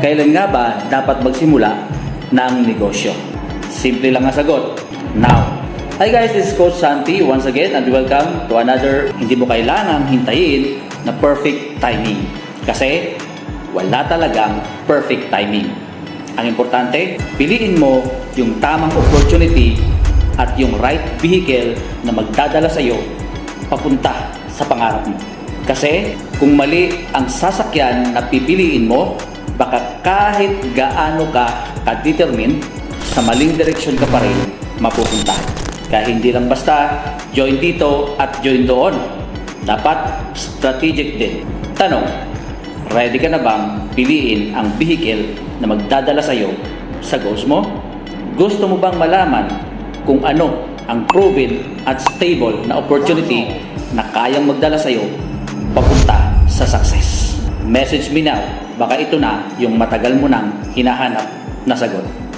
Kailan nga ba dapat magsimula ng negosyo? Simple lang ang sagot. Now. Hi guys, this is Coach Santi once again and welcome to another hindi mo kailangang hintayin na perfect timing. Kasi wala talagang perfect timing. Ang importante, piliin mo yung tamang opportunity at yung right vehicle na magdadala sa iyo papunta sa pangarap mo. Kasi kung mali ang sasakyan na pipiliin mo, baka kahit gaano ka ka-determine, sa maling direksyon ka pa rin mapupunta. Kaya hindi lang basta join dito at join doon. Dapat strategic din. Tanong, ready ka na bang piliin ang vehicle na magdadala sa iyo sa goals mo? Gusto mo bang malaman kung ano ang proven at stable na opportunity na kayang magdala sa iyo papunta sa success? Message me now, baka ito na yung matagal mo nang hinahanap na sagot.